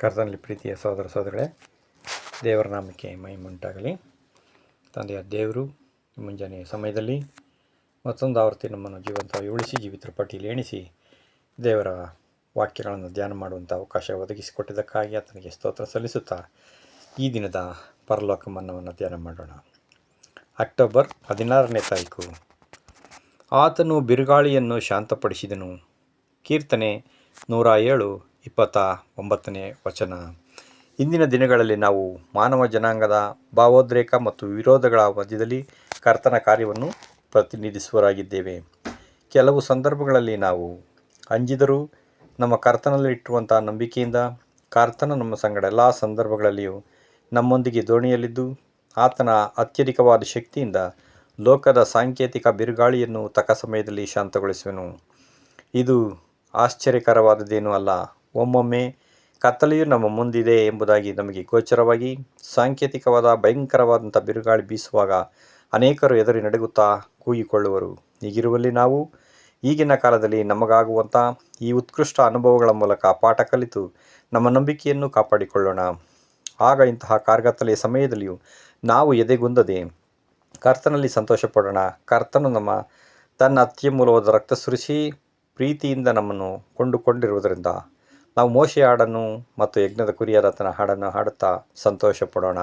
ಕರ್ತನಲ್ಲಿ ಪ್ರೀತಿಯ ಸಹೋದರ ಸಹೋದರಗಳೇ, ದೇವರ ನಾಮಕ್ಕೆ ಮೈ ಮುಂಟಾಗಲಿ ತಂದೆಯ ದೇವರು ಮುಂಜಾನೆಯ ಸಮಯದಲ್ಲಿ ಮತ್ತೊಂದು ಆವೃತ್ತಿ ನಮ್ಮನ್ನು ಜೀವಂತವಾಗಿ ಉಳಿಸಿ, ಜೀವಿತರ ಪಟ್ಟಿಯಲ್ಲಿ ಎಣಿಸಿ, ದೇವರ ವಾಕ್ಯಗಳನ್ನು ಧ್ಯಾನ ಮಾಡುವಂಥ ಅವಕಾಶ ಒದಗಿಸಿಕೊಟ್ಟಿದ್ದಕ್ಕಾಗಿ ಆತನಿಗೆ ಸ್ತೋತ್ರ ಸಲ್ಲಿಸುತ್ತಾ, ಈ ದಿನದ ಪರಲೋಕ ಮನ್ನವನ್ನು ಧ್ಯಾನ ಮಾಡೋಣ. ಅಕ್ಟೋಬರ್ ಹದಿನಾರನೇ ತಾರೀಕು. ಆತನು ಬಿರುಗಾಳಿಯನ್ನು ಶಾಂತಪಡಿಸಿದನು. ಕೀರ್ತನೆ ನೂರ ಏಳು ಇಪ್ಪತ್ತ ಒಂಬತ್ತನೇ ವಚನ. ಇಂದಿನ ದಿನಗಳಲ್ಲಿ ನಾವು ಮಾನವ ಜನಾಂಗದ ಭಾವೋದ್ರೇಕ ಮತ್ತು ವಿರೋಧಗಳ ಮಧ್ಯದಲ್ಲಿ ಕರ್ತನ ಕಾರ್ಯವನ್ನು ಪ್ರತಿನಿಧಿಸುವರಾಗಿದ್ದೇವೆ ಕೆಲವು ಸಂದರ್ಭಗಳಲ್ಲಿ ನಾವು ಅಂಜಿದರೂ ನಮ್ಮ ಕರ್ತನಲ್ಲಿಟ್ಟುವಂಥ ನಂಬಿಕೆಯಿಂದ ಕರ್ತನ ನಮ್ಮ ಸಂಗಡ ಎಲ್ಲ ಸಂದರ್ಭಗಳಲ್ಲಿಯೂ ನಮ್ಮೊಂದಿಗೆ ದೋಣಿಯಲ್ಲಿದ್ದು, ಆತನ ಅತ್ಯಧಿಕವಾದ ಶಕ್ತಿಯಿಂದ ಲೋಕದ ಸಾಂಕೇತಿಕ ಬಿರುಗಾಳಿಯನ್ನು ತಕ್ಕ ಸಮಯದಲ್ಲಿ ಶಾಂತಗೊಳಿಸುವೆನು. ಇದು ಆಶ್ಚರ್ಯಕರವಾದದ್ದೇನೂ ಅಲ್ಲ. ಒಮ್ಮೊಮ್ಮೆ ಕತ್ತಲೆಯು ನಮ್ಮ ಮುಂದಿದೆ ಎಂಬುದಾಗಿ ನಮಗೆ ಗೋಚರವಾಗಿ, ಸಾಂಕೇತಿಕವಾದ, ಭಯಂಕರವಾದಂಥ ಬಿರುಗಾಳಿ ಬೀಸುವಾಗ ಅನೇಕರು ಎದುರಿ ನಡುಗುತ್ತಾ ಕೂಗಿಕೊಳ್ಳುವರು. ಹೀಗಿರುವಲ್ಲಿ ನಾವು ಈಗಿನ ಕಾಲದಲ್ಲಿ ನಮಗಾಗುವಂಥ ಈ ಉತ್ಕೃಷ್ಟ ಅನುಭವಗಳ ಮೂಲಕ ಪಾಠ ಕಲಿತು ನಮ್ಮ ನಂಬಿಕೆಯನ್ನು ಕಾಪಾಡಿಕೊಳ್ಳೋಣ. ಆಗ ಇಂತಹ ಕಾರ್ಗತ್ತಲೆಯ ಸಮಯದಲ್ಲಿಯೂ ನಾವು ಎದೆಗುಂದದೆ ಕರ್ತನಲ್ಲಿ ಸಂತೋಷಪಡೋಣ. ಕರ್ತನು ನಮ್ಮ ತನ್ನ ಅತ್ಯಮೂಲವಾದ ರಕ್ತ ಸುರಿಸಿ ಪ್ರೀತಿಯಿಂದ ನಮ್ಮನ್ನು ಕೊಂಡುಕೊಂಡಿರುವುದರಿಂದ ನಾವು ಮೋಶೆಯ ಹಾಡನ್ನು ಮತ್ತು ಯಜ್ಞದ ಕುರಿಯಾದ ತನ್ನ ಹಾಡನ್ನು ಹಾಡುತ್ತಾ ಸಂತೋಷ ಪಡೋಣ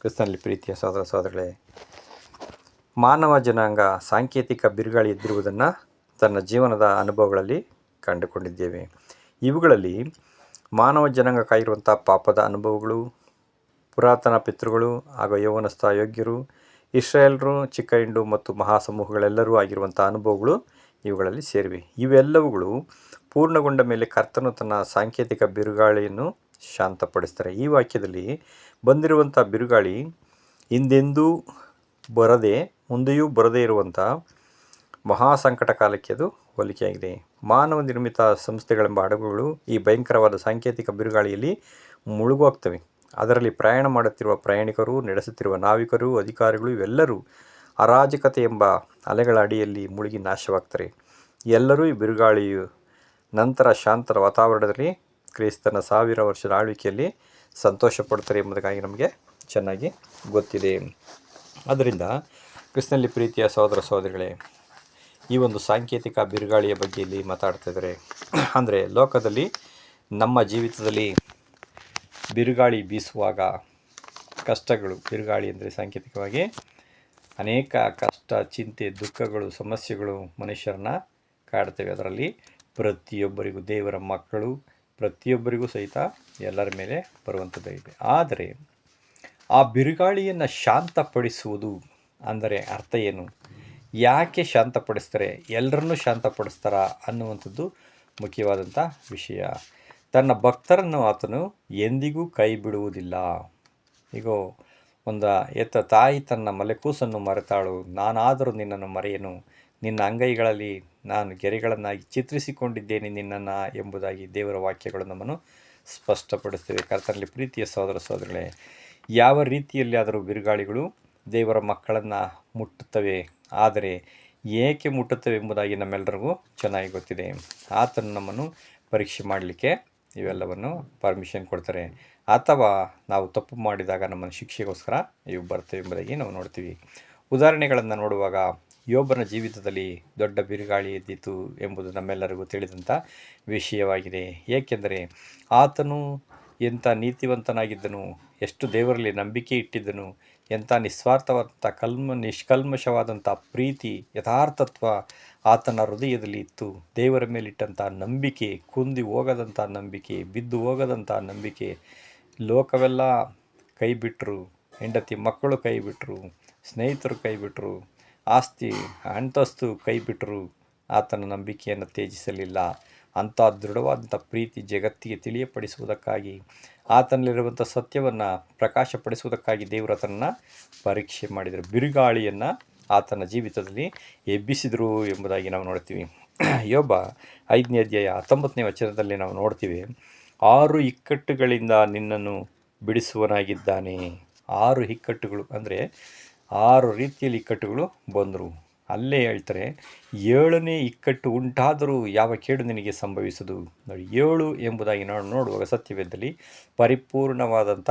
ಕ್ರಿಸ್ತನಲ್ಲಿ ಪ್ರೀತಿಯ ಸಹೋದರ ಸಹೋದರಗಳೇ, ಮಾನವ ಜನಾಂಗ ಸಾಂಕೇತಿಕ ಬಿರುಗಾಳಿ ಎದ್ದಿರುವುದನ್ನು ತನ್ನ ಜೀವನದ ಅನುಭವಗಳಲ್ಲಿ ಕಂಡುಕೊಂಡಿದ್ದೇವೆ. ಇವುಗಳಲ್ಲಿ ಮಾನವ ಜನಾಂಗ ಕಾಯಿರುವಂಥ ಪಾಪದ ಅನುಭವಗಳು, ಪುರಾತನ ಪಿತೃಗಳು ಹಾಗೂ ಯೌವನಸ್ಥ ಯೋಗ್ಯರು, ಇಸ್ರಾಯೇಲ್ರು, ಚಿಕ್ಕ ಹಿಂಡು ಮತ್ತು ಮಹಾಸಮೂಹಗಳೆಲ್ಲರೂ ಆಗಿರುವಂಥ ಅನುಭವಗಳು ಇವುಗಳಲ್ಲಿ ಸೇರಿವೆ. ಇವೆಲ್ಲವುಗಳು ಪೂರ್ಣಗೊಂಡ ಮೇಲೆ ಕರ್ತನು ತನ್ನ ಸಾಂಕೇತಿಕ ಬಿರುಗಾಳಿಯನ್ನು ಶಾಂತಪಡಿಸ್ತಾರೆ. ಈ ವಾಕ್ಯದಲ್ಲಿ ಬಂದಿರುವಂಥ ಬಿರುಗಾಳಿ ಹಿಂದೆಂದೂ ಬರದೆ, ಮುಂದೆಯೂ ಬರದೇ ಇರುವಂಥ ಮಹಾ ಸಂಕಟ ಕಾಲಕ್ಕೆ ಅದು ಹೋಲಿಕೆಯಾಗಿದೆ. ಮಾನವ ನಿರ್ಮಿತ ಸಂಸ್ಥೆಗಳೆಂಬ ಹಡಗುಗಳು ಈ ಭಯಂಕರವಾದ ಸಾಂಕೇತಿಕ ಬಿರುಗಾಳಿಯಲ್ಲಿ ಮುಳುಗೋಗ್ತವೆ. ಅದರಲ್ಲಿ ಪ್ರಯಾಣ ಮಾಡುತ್ತಿರುವ ಪ್ರಯಾಣಿಕರು, ನಡೆಸುತ್ತಿರುವ ನಾವಿಕರು, ಅಧಿಕಾರಿಗಳು ಇವೆಲ್ಲರೂ ಅರಾಜಕತೆ ಎಂಬ ಅಲೆಗಳ ಅಡಿಯಲ್ಲಿ ಮುಳುಗಿ ನಾಶವಾಗ್ತಾರೆ. ಎಲ್ಲರೂ ಈ ಬಿರುಗಾಳಿಯು ನಂತರ ಶಾಂತರ ವಾತಾವರಣದಲ್ಲಿ ಕ್ರಿಸ್ತನ ಸಾವಿರ ವರ್ಷದ ಆಳ್ವಿಕೆಯಲ್ಲಿ ಸಂತೋಷ ಪಡ್ತಾರೆ ಎಂಬುದಕ್ಕಾಗಿ ನಮಗೆ ಚೆನ್ನಾಗಿ ಗೊತ್ತಿದೆ. ಅದರಿಂದ ಕ್ರಿಸ್ತನಲ್ಲಿ ಪ್ರೀತಿಯ ಸಹೋದರ ಸಹೋದರಿಗಳೇ, ಈ ಒಂದು ಸಾಂಕೇತಿಕ ಬಿರುಗಾಳಿಯ ಬಗ್ಗೆ ಇಲ್ಲಿ ಮಾತಾಡ್ತಾ ಇದ್ದಾರೆ. ಅಂದರೆ ಲೋಕದಲ್ಲಿ ನಮ್ಮ ಜೀವಿತದಲ್ಲಿ ಬಿರುಗಾಳಿ ಬೀಸುವಾಗ ಕಷ್ಟಗಳು, ಬಿರುಗಾಳಿ ಅಂದರೆ ಸಾಂಕೇತಿಕವಾಗಿ ಅನೇಕ ಕಷ್ಟ, ಚಿಂತೆ, ದುಃಖಗಳು, ಸಮಸ್ಯೆಗಳು ಮನುಷ್ಯರನ್ನ ಕಾಡ್ತೇವೆ ಅದರಲ್ಲಿ ಪ್ರತಿಯೊಬ್ಬರಿಗೂ, ದೇವರ ಮಕ್ಕಳು ಪ್ರತಿಯೊಬ್ಬರಿಗೂ ಸಹಿತ ಎಲ್ಲರ ಮೇಲೆ ಬರುವಂಥದ್ದಾಗಿದೆ ಆದರೆ ಆ ಬಿರುಗಾಳಿಯನ್ನು ಶಾಂತಪಡಿಸುವುದು ಅಂದರೆ ಅರ್ಥ ಏನು? ಯಾಕೆ ಶಾಂತಪಡಿಸ್ತಾರೆ? ಎಲ್ಲರನ್ನೂ ಶಾಂತಪಡಿಸ್ತಾರ ಅನ್ನುವಂಥದ್ದು ಮುಖ್ಯವಾದಂಥ ವಿಷಯ. ತನ್ನ ಭಕ್ತರನ್ನು ಆತನು ಎಂದಿಗೂ ಕೈ ಬಿಡುವುದಿಲ್ಲ. ಈಗ ಒಂದು ಎತ್ತ ತಾಯಿ ತನ್ನ ಮಲೆಕೂಸನ್ನು ಮರೆತಾಳು. ನಾನಾದರೂ ನಿನ್ನನ್ನು ಮರೆಯನು. ನಿನ್ನ ಅಂಗೈಗಳಲ್ಲಿ ನಾನು ಗೆರೆಗಳನ್ನಾಗಿ ಚಿತ್ರಿಸಿಕೊಂಡಿದ್ದೇನೆ ನಿನ್ನನ್ನು ಎಂಬುದಾಗಿ ದೇವರ ವಾಕ್ಯಗಳು ನಮ್ಮನ್ನು ಸ್ಪಷ್ಟಪಡಿಸ್ತೇವೆ ಕರ್ತನಲ್ಲಿ ಪ್ರೀತಿಯ ಸಹೋದರ ಸಹೋದರಗಳೇ, ಯಾವ ರೀತಿಯಲ್ಲಿ ಆದರೂ ಬಿರುಗಾಳಿಗಳು ದೇವರ ಮಕ್ಕಳನ್ನು ಮುಟ್ಟುತ್ತವೆ, ಆದರೆ ಏಕೆ ಮುಟ್ಟುತ್ತವೆ ಎಂಬುದಾಗಿ ನಮ್ಮೆಲ್ಲರಿಗೂ ಚೆನ್ನಾಗಿ ಗೊತ್ತಿದೆ. ಆತನು ನಮ್ಮನ್ನು ಪರೀಕ್ಷೆ ಮಾಡಲಿಕ್ಕೆ ಇವೆಲ್ಲವನ್ನು ಪರ್ಮಿಷನ್ ಕೊಡ್ತಾರೆ. ಅಥವಾ ನಾವು ತಪ್ಪು ಮಾಡಿದಾಗ ನಮ್ಮನ್ನು ಶಿಕ್ಷೆಗೋಸ್ಕರ ಇವು ಬರ್ತವೆ ಎಂಬುದಾಗಿ ನಾವು ನೋಡ್ತೀವಿ. ಉದಾಹರಣೆಗಳನ್ನು ನೋಡುವಾಗ ಯೋಬನ ಜೀವಿತದಲ್ಲಿ ದೊಡ್ಡ ಬಿರುಗಾಳಿ ಎದ್ದಿತು ಎಂಬುದು ನಮ್ಮೆಲ್ಲರಿಗೂ ತಿಳಿದಂಥ ವಿಷಯವಾಗಿದೆ. ಏಕೆಂದರೆ ಆತನು ಎಂಥ ನೀತಿವಂತನಾಗಿದ್ದನು, ಎಷ್ಟು ದೇವರಲ್ಲಿ ನಂಬಿಕೆ ಇಟ್ಟಿದ್ದನು, ಎಂಥ ನಿಸ್ವಾರ್ಥವಾದಂಥ ಕಲ್ಮ, ನಿಷ್ಕಲ್ಮಶವಾದಂಥ ಪ್ರೀತಿ, ಯಥಾರ್ಥತ್ವ ಆತನ ಹೃದಯದಲ್ಲಿ ಇತ್ತು. ದೇವರ ಮೇಲಿಟ್ಟಂಥ ನಂಬಿಕೆ, ಕುಂದಿ ಹೋಗದಂಥ ನಂಬಿಕೆ, ಬಿದ್ದು ಹೋಗದಂಥ ನಂಬಿಕೆ, ಲೋಕವೆಲ್ಲ ಕೈಬಿಟ್ಟರು ಹೆಂಡತಿ ಮಕ್ಕಳು ಕೈ ಬಿಟ್ಟರು ಸ್ನೇಹಿತರು ಕೈ ಬಿಟ್ಟರು ಆಸ್ತಿ ಅಂತಸ್ತು ಕೈ ಬಿಟ್ಟರು ಆತನ ನಂಬಿಕೆಯನ್ನು ತ್ಯಜಿಸಲಿಲ್ಲ. ಅಂಥ ದೃಢವಾದಂಥ ಪ್ರೀತಿ ಜಗತ್ತಿಗೆ ತಿಳಿಯಪಡಿಸುವುದಕ್ಕಾಗಿ, ಆತನಲ್ಲಿರುವಂಥ ಸತ್ಯವನ್ನು ಪ್ರಕಾಶಪಡಿಸುವುದಕ್ಕಾಗಿ ದೇವರು ಪರೀಕ್ಷೆ ಮಾಡಿದರು. ಬಿರುಗಾಳಿಯನ್ನು ಆತನ ಜೀವಿತದಲ್ಲಿ ಎಬ್ಬಿಸಿದರು ಎಂಬುದಾಗಿ ನಾವು ನೋಡ್ತೀವಿ. ಯೋಬ ಐದನೇ ಅಧ್ಯಾಯ ಹತ್ತೊಂಬತ್ತನೇ ವಚನದಲ್ಲಿ ನಾವು ನೋಡ್ತೀವಿ, ಆರು ಇಕ್ಕಟ್ಟುಗಳಿಂದ ನಿನ್ನನ್ನು ಬಿಡಿಸುವನಾಗಿದ್ದಾನೆ ಆರು ಇಕ್ಕಟ್ಟುಗಳು ಅಂದರೆ ಆರು ರೀತಿಯಲ್ಲಿ ಇಕ್ಕಟ್ಟುಗಳು ಬಂದರು. ಅಲ್ಲೇ ಹೇಳ್ತಾರೆ, ಏಳನೇ ಇಕ್ಕಟ್ಟು ಉಂಟಾದರೂ ಯಾವ ಕೇಡು ನಿನಗೆ ಸಂಭವಿಸದು? ನೋಡಿ, ಏಳು ಎಂಬುದಾಗಿ ನಾವು ನೋಡುವಾಗ ಸತ್ಯವೇದದಲ್ಲಿ ಪರಿಪೂರ್ಣವಾದಂಥ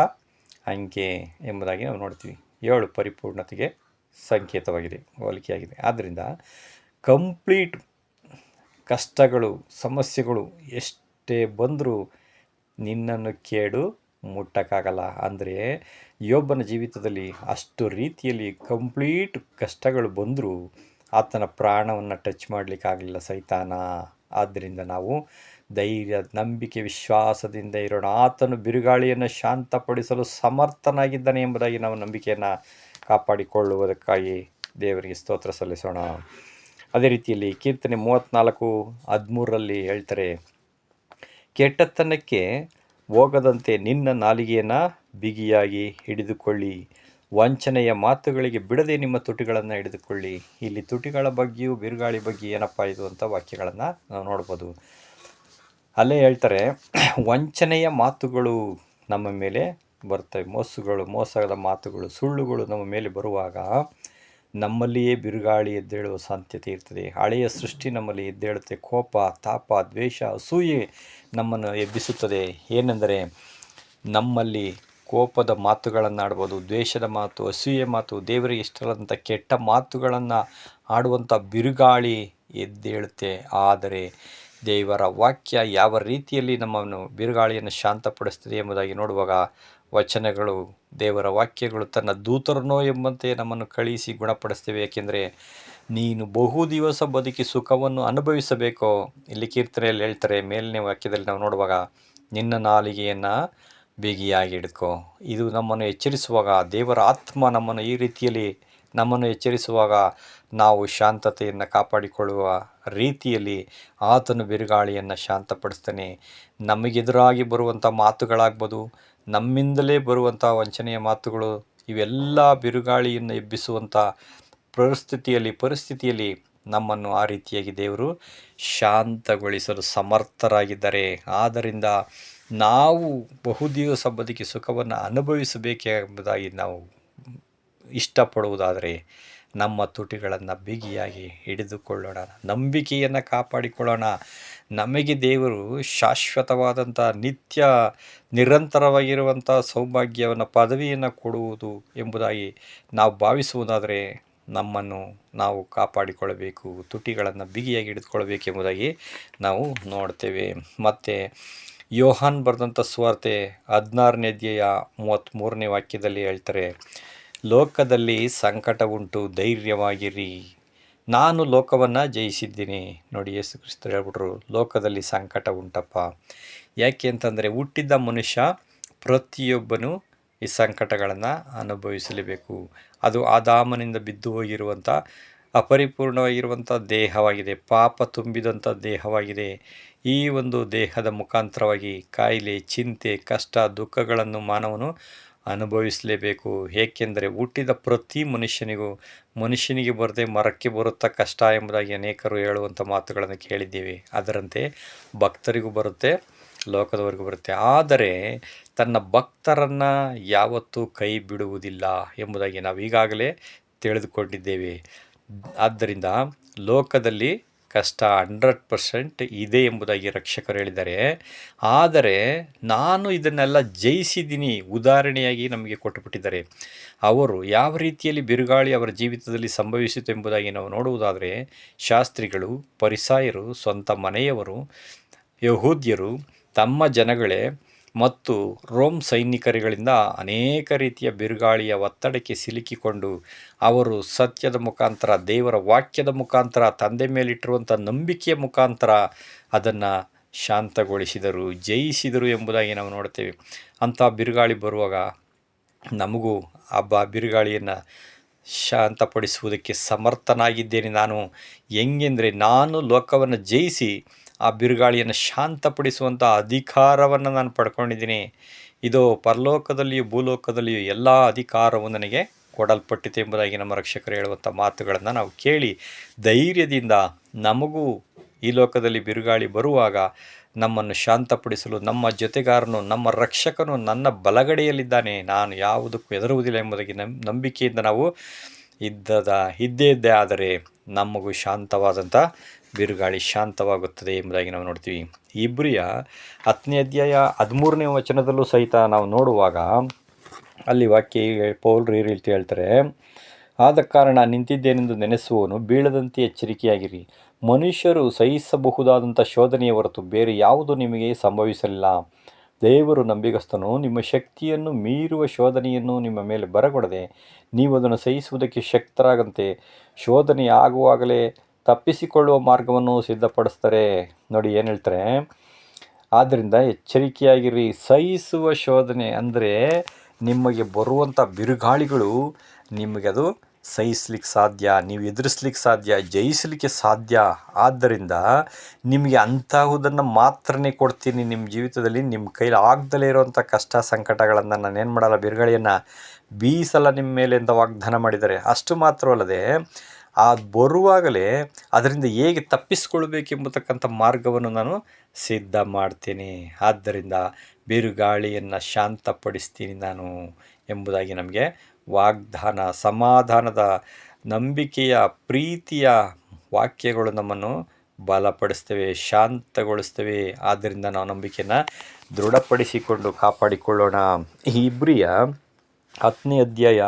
ಅಂಕೆ ಎಂಬುದಾಗಿ ನಾವು ನೋಡ್ತೀವಿ. ಏಳು ಪರಿಪೂರ್ಣತೆಗೆ ಸಂಕೇತವಾಗಿದೆ, ಹೋಲಿಕೆಯಾಗಿದೆ. ಆದ್ದರಿಂದ ಕಂಪ್ಲೀಟ್ ಕಷ್ಟಗಳು, ಸಮಸ್ಯೆಗಳು ಎಷ್ಟೇ ಬಂದರೂ ನಿನ್ನನ್ನು ಕೇಡು ಮುಟ್ಟಕ್ಕಾಗಲ್ಲ. ಅಂದರೆ ಯೋಬ್ಬನ ಜೀವಿತದಲ್ಲಿ ಅಷ್ಟು ರೀತಿಯಲ್ಲಿ ಕಂಪ್ಲೀಟ್ ಕಷ್ಟಗಳು ಬಂದರೂ ಆತನ ಪ್ರಾಣವನ್ನು ಟಚ್ ಮಾಡಲಿಕ್ಕಾಗಲಿಲ್ಲ ಸೈತಾನ. ಆದ್ದರಿಂದ ನಾವು ಧೈರ್ಯ, ನಂಬಿಕೆ, ವಿಶ್ವಾಸದಿಂದ ಇರೋಣ. ಆತನು ಬಿರುಗಾಳಿಯನ್ನು ಶಾಂತಪಡಿಸಲು ಸಮರ್ಥನಾಗಿದ್ದಾನೆ ಎಂಬುದಾಗಿ ನಾವು ನಂಬಿಕೆಯನ್ನು ಕಾಪಾಡಿಕೊಳ್ಳುವುದಕ್ಕಾಗಿ ದೇವರಿಗೆ ಸ್ತೋತ್ರ ಸಲ್ಲಿಸೋಣ. ಅದೇ ರೀತಿಯಲ್ಲಿ ಕೀರ್ತನೆ ಮೂವತ್ತ್ನಾಲ್ಕು ಹದಿಮೂರರಲ್ಲಿ ಹೇಳ್ತಾರೆ, ಕೆಟ್ಟತನಕ್ಕೆ ಹೋಗದಂತೆ ನಿನ್ನ ನಾಲಿಗೆಯನ್ನು ಬಿಗಿಯಾಗಿ ಹಿಡಿದುಕೊಳ್ಳಿ. ವಂಚನೆಯ ಮಾತುಗಳಿಗೆ ಬಿಡದೆ ನಿಮ್ಮ ತುಟಿಗಳನ್ನು ಹಿಡಿದುಕೊಳ್ಳಿ. ಇಲ್ಲಿ ತುಟಿಗಳ ಬಗ್ಗೆಯೂ ಬಿರುಗಾಳಿ ಬಗ್ಗೆ ಏನಪ್ಪ ಇದು ಅಂತ ವಾಕ್ಯಗಳನ್ನು ನಾವು ನೋಡ್ಬೋದು. ಅಲ್ಲೇ ಹೇಳ್ತಾರೆ, ವಂಚನೆಯ ಮಾತುಗಳು ನಮ್ಮ ಮೇಲೆ ಬರ್ತವೆ. ಮೋಸಗಳು, ಮೋಸದ ಮಾತುಗಳು, ಸುಳ್ಳುಗಳು ನಮ್ಮ ಮೇಲೆ ಬರುವಾಗ ನಮ್ಮಲ್ಲಿಯೇ ಬಿರುಗಾಳಿ ಎದ್ದೇಳುವ ಸಾಧ್ಯತೆ ಇರ್ತದೆ. ಹಳೆಯ ಸೃಷ್ಟಿ ನಮ್ಮಲ್ಲಿ ಎದ್ದೇಳುತ್ತೆ. ಕೋಪ, ತಾಪ, ದ್ವೇಷ, ಅಸೂಯೆ ನಮ್ಮನ್ನು ಎಬ್ಬಿಸುತ್ತದೆ. ಏನೆಂದರೆ ನಮ್ಮಲ್ಲಿ ಕೋಪದ ಮಾತುಗಳನ್ನು ಆಡ್ಬೋದು ದ್ವೇಷದ ಮಾತು ಅಸೂಯೆ ಮಾತು, ದೇವರಿಗೆ ಇಷ್ಟವಾದಂಥ ಕೆಟ್ಟ ಮಾತುಗಳನ್ನು ಆಡುವಂಥ ಬಿರುಗಾಳಿ ಎದ್ದೇಳುತ್ತೆ. ಆದರೆ ದೇವರ ವಾಕ್ಯ ಯಾವ ರೀತಿಯಲ್ಲಿ ನಮ್ಮನ್ನು ಬಿರುಗಾಳಿಯನ್ನು ಶಾಂತಪಡಿಸ್ತದೆ ಎಂಬುದಾಗಿ ನೋಡುವಾಗ ವಚನಗಳು, ದೇವರ ವಾಕ್ಯಗಳು ತನ್ನ ದೂತರನೋ ಎಂಬಂತೆ ನಮ್ಮನ್ನು ಕಳಿಸಿ ಗುಣಪಡಿಸ್ತೇವೆ. ಏಕೆಂದರೆ ನೀನು ಬಹು ದಿವಸ ಬದುಕಿ ಸುಖವನ್ನು ಅನುಭವಿಸಬೇಕೋ? ಇಲ್ಲಿ ಕೀರ್ತನೆಯಲ್ಲಿ ಹೇಳ್ತಾರೆ, ಮೇಲಿನ ವಾಕ್ಯದಲ್ಲಿ ನಾವು ನೋಡುವಾಗ, ನಿನ್ನ ನಾಲಿಗೆಯನ್ನು ಬಿಗಿಯಾಗಿ ಹಿಡ್ಕೋ ಇದು ನಮ್ಮನ್ನು ಎಚ್ಚರಿಸುವಾಗ, ದೇವರ ಆತ್ಮ ನಮ್ಮನ್ನು ಈ ರೀತಿಯಲ್ಲಿ ನಮ್ಮನ್ನು ಎಚ್ಚರಿಸುವಾಗ ನಾವು ಶಾಂತತೆಯನ್ನು ಕಾಪಾಡಿಕೊಳ್ಳುವ ರೀತಿಯಲ್ಲಿ ಆತನು ಬಿರುಗಾಳಿಯನ್ನು ಶಾಂತಪಡಿಸ್ತಾನೆ. ನಮಗೆದುರಾಗಿ ಬರುವಂಥ ಮಾತುಗಳಾಗ್ಬೋದು ನಮ್ಮಿಂದಲೇ ಬರುವಂಥ ವಂಚನೆಯ ಮಾತುಗಳು ಇವೆಲ್ಲ ಬಿರುಗಾಳಿಯನ್ನು ಎಬ್ಬಿಸುವಂಥ ಪರಿಸ್ಥಿತಿಯಲ್ಲಿ ಪರಿಸ್ಥಿತಿಯಲ್ಲಿ ನಮ್ಮನ್ನು ಆ ರೀತಿಯಾಗಿ ದೇವರು ಶಾಂತಗೊಳಿಸಲು ಸಮರ್ಥರಾಗಿದ್ದಾರೆ. ಆದ್ದರಿಂದ ನಾವು ಬಹುದಿವಸ ಬದುಕಿ ಸುಖವನ್ನು ಅನುಭವಿಸಬೇಕೆಂಬುದಾಗಿ ನಾವು ಇಷ್ಟಪಡುವುದಾದರೆ ನಮ್ಮ ತುಟಿಗಳನ್ನು ಬಿಗಿಯಾಗಿ ಹಿಡಿದುಕೊಳ್ಳೋಣ. ನಂಬಿಕೆಯನ್ನು ಕಾಪಾಡಿಕೊಳ್ಳೋಣ. ನಮಗೆ ದೇವರು ಶಾಶ್ವತವಾದಂಥ ನಿತ್ಯ ನಿರಂತರವಾಗಿರುವಂಥ ಸೌಭಾಗ್ಯವನ್ನು ಪದವಿಯನ್ನು ಕೊಡುವುದು ಎಂಬುದಾಗಿ ನಾವು ಭಾವಿಸುವುದಾದರೆ ನಮ್ಮನ್ನು ನಾವು ಕಾಪಾಡಿಕೊಳ್ಳಬೇಕು, ತುಟಿಗಳನ್ನು ಬಿಗಿಯಾಗಿ ಹಿಡಿದುಕೊಳ್ಬೇಕೆಂಬುದಾಗಿ ನಾವು ನೋಡ್ತೇವೆ. ಮತ್ತು ಯೋಹಾನ್ ಬರೆದಂಥ ಸ್ವಾರ್ತೆ ಹದಿನಾರನೇ ಅಧ್ಯಾಯ ಮೂವತ್ತ್ಮೂರನೇ ವಾಕ್ಯದಲ್ಲಿ ಹೇಳ್ತಾರೆ ಲೋಕದಲ್ಲಿ ಸಂಕಟ ಉಂಟು ಧೈರ್ಯವಾಗಿರಿ. ನಾನು ಲೋಕವನ್ನು ಜಯಿಸಿದ್ದೀನಿ. ನೋಡಿ, ಯೇಸು ಕ್ರಿಸ್ತರು ಹೇಳ್ಬಿಟ್ರು, ಲೋಕದಲ್ಲಿ ಸಂಕಟ ಉಂಟಪ್ಪ. ಯಾಕೆ ಅಂತಂದರೆ ಹುಟ್ಟಿದ್ದ ಮನುಷ್ಯ ಪ್ರತಿಯೊಬ್ಬನು ಈ ಸಂಕಟಗಳನ್ನು ಅನುಭವಿಸಲೇಬೇಕು. ಅದು ಆದಾಮನಿಂದ ಬಿದ್ದು ಹೋಗಿರುವಂಥ ಅಪರಿಪೂರ್ಣವಾಗಿರುವಂಥ ದೇಹವಾಗಿದೆ. ಪಾಪ ತುಂಬಿದಂಥ ದೇಹವಾಗಿದೆ. ಈ ಒಂದು ದೇಹದ ಮುಖಾಂತರವಾಗಿ ಕಾಯಿಲೆ, ಚಿಂತೆ, ಕಷ್ಟ, ದುಃಖಗಳನ್ನು ಮಾನವನು ಅನುಭವಿಸಲೇಬೇಕು. ಏಕೆಂದರೆ ಹುಟ್ಟಿದ ಪ್ರತಿ ಮನುಷ್ಯನಿಗೂ, ಮನುಷ್ಯನಿಗೆ ಬರದೆ ಮರಕ್ಕೆ ಬರುತ್ತಾ ಕಷ್ಟ ಎಂಬುದಾಗಿ ಅನೇಕರು ಹೇಳುವಂಥ ಮಾತುಗಳನ್ನು ಕೇಳಿದ್ದೀವಿ. ಅದರಂತೆ ಭಕ್ತರಿಗೂ ಬರುತ್ತೆ, ಲೋಕದವರೆಗೂ ಬರುತ್ತೆ. ಆದರೆ ತನ್ನ ಭಕ್ತರನ್ನು ಯಾವತ್ತೂ ಕೈ ಬಿಡುವುದಿಲ್ಲ ಎಂಬುದಾಗಿ ನಾವು ಈಗಾಗಲೇ ತಿಳಿದುಕೊಂಡಿದ್ದೇವೆ. ಆದ್ದರಿಂದ ಲೋಕದಲ್ಲಿ ಕಷ್ಟ ಹಂಡ್ರೆಡ್ ಪರ್ಸೆಂಟ್ ಇದೆ ಎಂಬುದಾಗಿ ರಕ್ಷಕರು ಹೇಳಿದ್ದಾರೆ. ಆದರೆ ನಾನು ಇದನ್ನೆಲ್ಲ ಜಯಿಸಿದ್ದೀನಿ, ಉದಾಹರಣೆಯಾಗಿ ನಮಗೆ ಕೊಟ್ಟುಬಿಟ್ಟಿದ್ದಾರೆ. ಅವರು ಯಾವ ರೀತಿಯಲ್ಲಿ ಬಿರುಗಾಳಿ ಅವರ ಜೀವಿತದಲ್ಲಿ ಸಂಭವಿಸಿತು ಎಂಬುದಾಗಿ ನಾವು ನೋಡುವುದಾದರೆ, ಶಾಸ್ತ್ರಿಗಳು, ಪರಿಸಾಯರು, ಸ್ವಂತ ಮನೆಯವರು, ಯಹೂದ್ಯರು, ತಮ್ಮ ಜನಗಳೇ ಮತ್ತು ರೋಮ್ ಸೈನಿಕರುಗಳಿಂದ ಅನೇಕ ರೀತಿಯ ಬಿರುಗಾಳಿಯ ಒತ್ತಡಕ್ಕೆ ಸಿಲುಕಿಕೊಂಡು ಅವರು ಸತ್ಯದ ಮುಖಾಂತರ, ದೇವರ ವಾಕ್ಯದ ಮುಖಾಂತರ, ತಂದೆ ಮೇಲಿಟ್ಟಿರುವಂಥ ನಂಬಿಕೆಯ ಮುಖಾಂತರ ಅದನ್ನು ಶಾಂತಗೊಳಿಸಿದರು, ಜಯಿಸಿದರು ಎಂಬುದಾಗಿ ನಾವು ನೋಡ್ತೇವೆ. ಅಂಥ ಬಿರುಗಾಳಿ ಬರುವಾಗ ನಮಗೂ ಹಬ್ಬ ಬಿರುಗಾಳಿಯನ್ನು ಶಾಂತಪಡಿಸುವುದಕ್ಕೆ ಸಮರ್ಥನಾಗಿದ್ದೇನೆ ನಾನು. ಹೆಂಗೆಂದರೆ, ನಾನು ಲೋಕವನ್ನು ಜಯಿಸಿ ಆ ಬಿರುಗಾಳಿಯನ್ನು ಶಾಂತಪಡಿಸುವಂಥ ಅಧಿಕಾರವನ್ನು ನಾನು ಪಡ್ಕೊಂಡಿದ್ದೀನಿ. ಇದು ಪರಲೋಕದಲ್ಲಿಯೂ ಭೂಲೋಕದಲ್ಲಿಯೂ ಎಲ್ಲ ಅಧಿಕಾರವು ನನಗೆ ಕೊಡಲ್ಪಟ್ಟಿತು ಎಂಬುದಾಗಿ ನಮ್ಮ ರಕ್ಷಕರು ಹೇಳುವಂಥ ಮಾತುಗಳನ್ನು ನಾವು ಕೇಳಿ ಧೈರ್ಯದಿಂದ ನಮಗೂ ಈ ಲೋಕದಲ್ಲಿ ಬಿರುಗಾಳಿ ಬರುವಾಗ ನಮ್ಮನ್ನು ಶಾಂತಪಡಿಸಲು ನಮ್ಮ ಜೊತೆಗಾರನು, ನಮ್ಮ ರಕ್ಷಕನು ನನ್ನ ಬಲಗಡೆಯಲ್ಲಿದ್ದಾನೆ. ನಾನು ಯಾವುದಕ್ಕೂ ಹೆದರುವುದಿಲ್ಲ ಎಂಬುದಾಗಿ ನಂಬಿಕೆಯಿಂದ ನಾವು ಇದ್ದದ, ಇದ್ದೇ ಇದ್ದೇ ಆದರೆ ನಮಗೂ ಶಾಂತವಾದಂಥ ಬಿರುಗಾಳಿ ಶಾಂತವಾಗುತ್ತದೆ ಎಂಬುದಾಗಿ ನಾವು ನೋಡ್ತೀವಿ. ಇಬ್ರಿಯ ಹತ್ತನೇ ಅಧ್ಯಾಯ ಹದಿಮೂರನೇ ವಚನದಲ್ಲೂ ಸಹಿತ ನಾವು ನೋಡುವಾಗ ಅಲ್ಲಿ ವಾಕ್ಯ ಪೌಲ್ರು ಈ ರೀತಿ ಹೇಳ್ತಾರೆ, ಆದ ಕಾರಣ ನಿಂತಿದ್ದೇನೆಂದು ನೆನೆಸುವವನು ಬೀಳದಂತೆ ಎಚ್ಚರಿಕೆಯಾಗಿರಿ. ಮನುಷ್ಯರು ಸಹಿಸಬಹುದಾದಂಥ ಶೋಧನೆಯ ಹೊರತು ಬೇರೆ ಯಾವುದು ನಿಮಗೆ ಸಂಭವಿಸಲಿಲ್ಲ. ದೇವರು ನಂಬಿಗಸ್ತನು, ನಿಮ್ಮ ಶಕ್ತಿಯನ್ನು ಮೀರುವ ಶೋಧನೆಯನ್ನು ನಿಮ್ಮ ಮೇಲೆ ಬರಗೊಡದೆ, ನೀವು ಅದನ್ನು ಸಹಿಸುವುದಕ್ಕೆ ಶಕ್ತರಾಗಂತೆ ಶೋಧನೆ ಆಗುವಾಗಲೇ ತಪ್ಪಿಸಿಕೊಳ್ಳುವ ಮಾರ್ಗವನ್ನು ಸಿದ್ಧಪಡಿಸ್ತಾರೆ. ನೋಡಿ ಏನು ಹೇಳ್ತಾರೆ? ಆದ್ದರಿಂದ ಎಚ್ಚರಿಕೆಯಾಗಿರಿ. ಸಹಿಸುವ ಶೋಧನೆ ಅಂದರೆ ನಿಮಗೆ ಬರುವಂಥ ಬಿರುಗಾಳಿಗಳು ನಿಮಗೆ ಅದು ಸಹಿಸ್ಲಿಕ್ಕೆ ಸಾಧ್ಯ, ನೀವು ಎದುರಿಸ್ಲಿಕ್ಕೆ ಸಾಧ್ಯ, ಜಯಿಸಲಿಕ್ಕೆ ಸಾಧ್ಯ. ಆದ್ದರಿಂದ ನಿಮಗೆ ಅಂತಹುದನ್ನು ಮಾತ್ರನೇ ಕೊಡ್ತೀನಿ ನಿಮ್ಮ ಜೀವಿತದಲ್ಲಿ. ನಿಮ್ಮ ಕೈಲಿ ಆಗ್ದಲೇ ಇರುವಂಥ ಕಷ್ಟ ಸಂಕಟಗಳನ್ನು ನಾನು ಏನು ಮಾಡಲ್ಲ, ಬಿರುಗಾಳಿಯನ್ನು ಬೀಸಲ್ಲ ನಿಮ್ಮ ಮೇಲೆ ಅಂತ ವಾಗ್ದಾನ ಮಾಡಿದ್ದಾರೆ ಅಷ್ಟು ಮಾತ್ರವಲ್ಲದೆ ಆ ಬರುವಾಗಲೇ ಅದರಿಂದ ಹೇಗೆ ತಪ್ಪಿಸಿಕೊಳ್ಬೇಕೆಂಬತಕ್ಕಂಥ ಮಾರ್ಗವನ್ನು ನಾನು ಸಿದ್ಧ ಮಾಡ್ತೀನಿ. ಆದ್ದರಿಂದ ಬಿರುಗಾಳಿಯನ್ನು ಶಾಂತಪಡಿಸ್ತೀನಿ ನಾನು ಎಂಬುದಾಗಿ ನಮಗೆ ವಾಗ್ದಾನ, ಸಮಾಧಾನದ, ನಂಬಿಕೆಯ, ಪ್ರೀತಿಯ ವಾಕ್ಯಗಳು ನಮ್ಮನ್ನು ಬಲಪಡಿಸ್ತವೆ, ಶಾಂತಗೊಳಿಸ್ತವೆ. ಆದ್ದರಿಂದ ನಾವು ನಂಬಿಕೆಯನ್ನು ದೃಢಪಡಿಸಿಕೊಂಡು ಕಾಪಾಡಿಕೊಳ್ಳೋಣ. ಈ ಇಬ್ರಿಯ ಹತ್ತನೇ ಅಧ್ಯಾಯ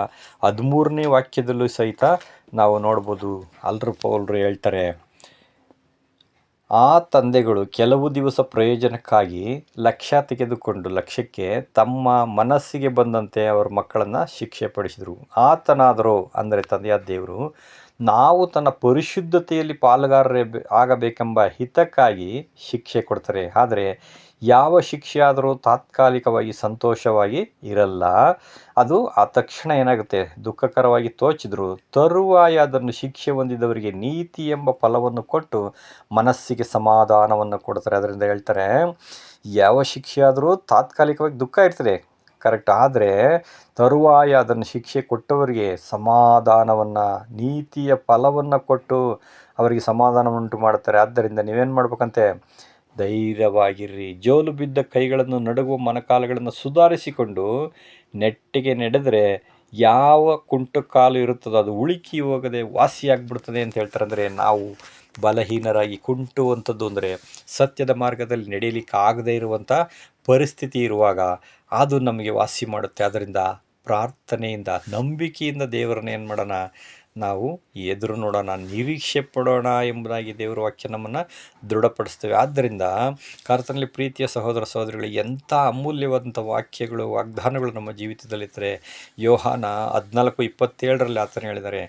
ಹದಿಮೂರನೇ ವಾಕ್ಯದಲ್ಲೂ ಸಹಿತ ನಾವು ನೋಡ್ಬೋದು, ಅಲ್ರ ಪೌಲ್ರು ಹೇಳ್ತಾರೆ, ಆ ತಂದೆಗಳು ಕೆಲವು ದಿವಸ ಪ್ರಯೋಜನಕ್ಕಾಗಿ ಲಕ್ಷ್ಯ ತೆಗೆದುಕೊಂಡು ಲಕ್ಷ್ಯಕ್ಕೆ ತಮ್ಮ ಮನಸ್ಸಿಗೆ ಬಂದಂತೆ ಅವರ ಮಕ್ಕಳನ್ನು ಶಿಕ್ಷೆ ಪಡಿಸಿದರು ಆತನಾದರೂ, ಅಂದರೆ ತಂದೆಯ ದೇವರು ನಾವು ತನ್ನ ಪರಿಶುದ್ಧತೆಯಲ್ಲಿ ಪಾಲುಗಾರರೇ ಆಗಬೇಕೆಂಬ ಹಿತಕ್ಕಾಗಿ ಶಿಕ್ಷೆ ಕೊಡ್ತಾರೆ. ಆದರೆ ಯಾವ ಶಿಕ್ಷೆಯಾದರೂ ತಾತ್ಕಾಲಿಕವಾಗಿ ಸಂತೋಷವಾಗಿ ಇರಲ್ಲ. ಅದು ಆ ತಕ್ಷಣ ಏನಾಗುತ್ತೆ? ದುಃಖಕರವಾಗಿ ತೋಚಿದ್ರು. ತರುವಾಯ ಅದನ್ನು ಶಿಕ್ಷೆ ಹೊಂದಿದವರಿಗೆ ನೀತಿ ಎಂಬ ಫಲವನ್ನು ಕೊಟ್ಟು ಮನಸ್ಸಿಗೆ ಸಮಾಧಾನವನ್ನು ಕೊಡ್ತಾರೆ. ಅದರಿಂದ ಹೇಳ್ತಾರೆ, ಯಾವ ಶಿಕ್ಷೆಯಾದರೂ ತಾತ್ಕಾಲಿಕವಾಗಿ ದುಃಖ ಇರ್ತದೆ. ಕರೆಕ್ಟ್ ಆದರೆ ತರುವಾಯ ಅದನ್ನು ಶಿಕ್ಷೆ ಕೊಟ್ಟವರಿಗೆ ಸಮಾಧಾನವನ್ನು, ನೀತಿಯ ಫಲವನ್ನು ಕೊಟ್ಟು ಅವರಿಗೆ ಸಮಾಧಾನವನ್ನುಂಟು ಮಾಡ್ತಾರೆ ಆದ್ದರಿಂದ ನೀವೇನು ಮಾಡ್ಬೇಕಂತೆ? ಧೈರ್ಯವಾಗಿರ್ರಿ. ಜೋಲು ಬಿದ್ದ ಕೈಗಳನ್ನು ನಡುಗುವ ಮನಕಾಲುಗಳನ್ನು ಸುಧಾರಿಸಿಕೊಂಡು ನೆಟ್ಟಿಗೆ ನಡೆದರೆ ಯಾವ ಕುಂಟು ಕಾಲು ಇರುತ್ತದೋ ಅದು ಉಳುಕಿ ಹೋಗದೆ ವಾಸಿಯಾಗ್ಬಿಡ್ತದೆ ಅಂತ ಹೇಳ್ತಾರೆ. ಅಂದರೆ ನಾವು ಬಲಹೀನರಾಗಿ ಕುಂಟುವಂಥದ್ದು ಅಂದರೆ ಸತ್ಯದ ಮಾರ್ಗದಲ್ಲಿ ನಡೆಯಲಿಕ್ಕೆ ಆಗದೇ ಇರುವಂಥ ಪರಿಸ್ಥಿತಿ ಇರುವಾಗ ಅದು ನಮಗೆ ವಾಸಿ ಮಾಡುತ್ತೆ. ಅದರಿಂದ ಪ್ರಾರ್ಥನೆಯಿಂದ, ನಂಬಿಕೆಯಿಂದ ದೇವರನ್ನ ಏನು ಮಾಡೋಣ? ನಾವು ಎದುರು ನೋಡೋಣ, ನಿರೀಕ್ಷೆ ಪಡೋಣ ಎಂಬುದಾಗಿ ದೇವರ ವಾಕ್ಯ ನಮ್ಮನ್ನು ದೃಢಪಡಿಸ್ತೇವೆ. ಆದ್ದರಿಂದ ಕರ್ತನಲ್ಲಿ ಪ್ರೀತಿಯ ಸಹೋದರ ಸಹೋದರಿಗಳು, ಎಂಥ ಅಮೂಲ್ಯವಾದಂಥ ವಾಕ್ಯಗಳು, ವಾಗ್ದಾನಗಳು ನಮ್ಮ ಜೀವಿತದಲ್ಲಿದ್ದರೆ, ಯೋಹಾನ ಹದಿನಾಲ್ಕು ಇಪ್ಪತ್ತೇಳರಲ್ಲಿ ಆತನ ಹೇಳಿದ್ದಾರೆ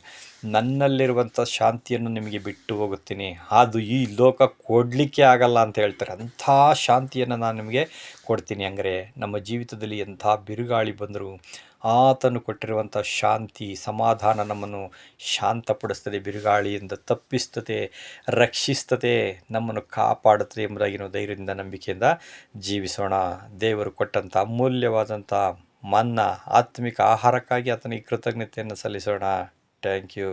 ನನ್ನಲ್ಲಿರುವಂಥ ಶಾಂತಿಯನ್ನು ನಿಮಗೆ ಬಿಟ್ಟು ಹೋಗುತ್ತೀನಿ. ಅದು ಈ ಲೋಕ ಕೊಡಲಿಕ್ಕೆ ಆಗಲ್ಲ ಅಂತ ಹೇಳ್ತಾರೆ. ಅಂಥ ಶಾಂತಿಯನ್ನು ನಾನು ನಿಮಗೆ ಕೊಡ್ತೀನಿ. ಅಂದರೆ ನಮ್ಮ ಜೀವಿತದಲ್ಲಿ ಎಂಥ ಬಿರುಗಾಳಿ ಬಂದರೂ ಆತನು ಕೊಟ್ಟಿರುವಂಥ ಶಾಂತಿ, ಸಮಾಧಾನ ನಮ್ಮನ್ನು ಶಾಂತಪಡಿಸ್ತದೆ. ಬಿರುಗಾಳಿಯಿಂದ ತಪ್ಪಿಸ್ತದೆ, ರಕ್ಷಿಸ್ತದೆ, ನಮ್ಮನ್ನು ಕಾಪಾಡುತ್ತದೆ ಎಂಬುದಾಗಿ ನಾವು ಧೈರ್ಯದಿಂದ, ನಂಬಿಕೆಯಿಂದ ಜೀವಿಸೋಣ. ದೇವರು ಕೊಟ್ಟಂಥ ಅಮೂಲ್ಯವಾದಂಥ ಮನ್ನ, ಆತ್ಮಿಕ ಆಹಾರಕ್ಕಾಗಿ ಆತನಿಗೆ ಕೃತಜ್ಞತೆಯನ್ನು ಸಲ್ಲಿಸೋಣ. Thank you